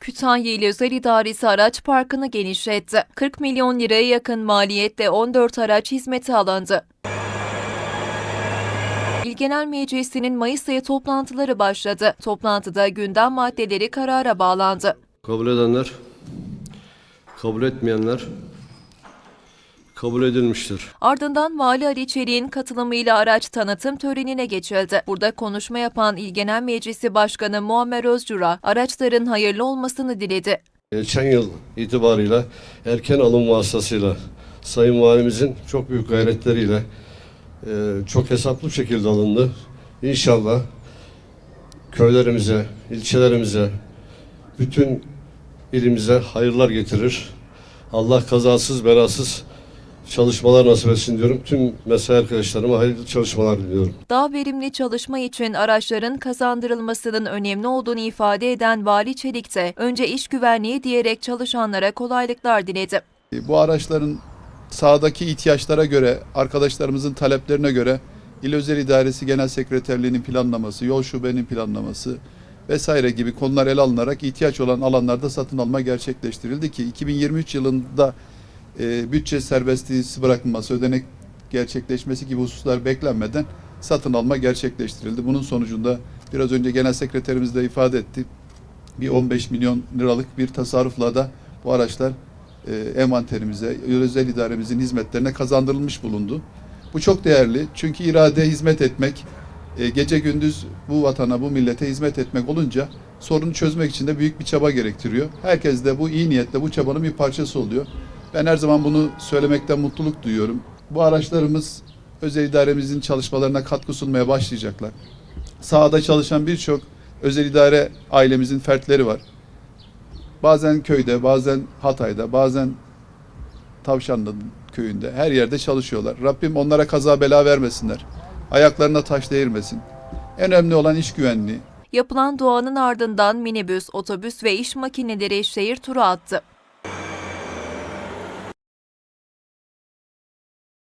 Kütahya İl Özel İdaresi araç parkını genişletti. 40 milyon liraya yakın maliyetle 14 araç hizmete alındı. İl Genel Meclisi'nin Mayıs ayı toplantıları başladı. Toplantıda gündem maddeleri karara bağlandı. Kabul edenler, kabul etmeyenler kabul edilmiştir. Ardından Vali Ali Çelik'in katılımıyla araç tanıtım törenine geçildi. Burada konuşma yapan İl Genel Meclisi Başkanı Muammer Özcura, araçların hayırlı olmasını diledi. Geçen yıl itibarıyla erken alım vasıtasıyla Sayın Valimizin çok büyük gayretleriyle e, çok hesaplı şekilde alındı. İnşallah köylerimize, ilçelerimize, bütün ilimize hayırlar getirir. Allah kazasız belasız çalışmalar nasip etsin diyorum. Tüm mesai arkadaşlarıma hayırlı çalışmalar diliyorum. Daha verimli çalışma için araçların kazandırılmasının önemli olduğunu ifade eden Vali Çelik de önce iş güvenliği diyerek çalışanlara kolaylıklar diledi. Bu araçların sahadaki ihtiyaçlara göre, arkadaşlarımızın taleplerine göre İl Özel İdaresi Genel Sekreterliğinin planlaması, yol şubenin planlaması vesaire gibi konular ele alınarak ihtiyaç olan alanlarda satın alma gerçekleştirildi ki 2023 yılında e, bütçe serbestliği bırakılması, ödenek gerçekleşmesi gibi hususlar beklenmeden satın alma gerçekleştirildi. Bunun sonucunda biraz önce Genel Sekreterimiz de ifade etti. Bir 15 milyon liralık bir tasarrufla da bu araçlar e, envanterimize, özel idaremizin hizmetlerine kazandırılmış bulundu. Bu çok değerli çünkü irade hizmet etmek, e, gece gündüz bu vatana, bu millete hizmet etmek olunca sorunu çözmek için de büyük bir çaba gerektiriyor. Herkes de bu iyi niyetle bu çabanın bir parçası oluyor. Ben her zaman bunu söylemekten mutluluk duyuyorum. Bu araçlarımız özel idaremizin çalışmalarına katkı sunmaya başlayacaklar. Sahada çalışan birçok özel idare ailemizin fertleri var. Bazen köyde, bazen Hatay'da, bazen Tavşanlı köyünde her yerde çalışıyorlar. Rabbim onlara kaza bela vermesinler. Ayaklarına taş değirmesin. En önemli olan iş güvenliği. Yapılan duanın ardından minibüs, otobüs ve iş makineleri şehir turu attı.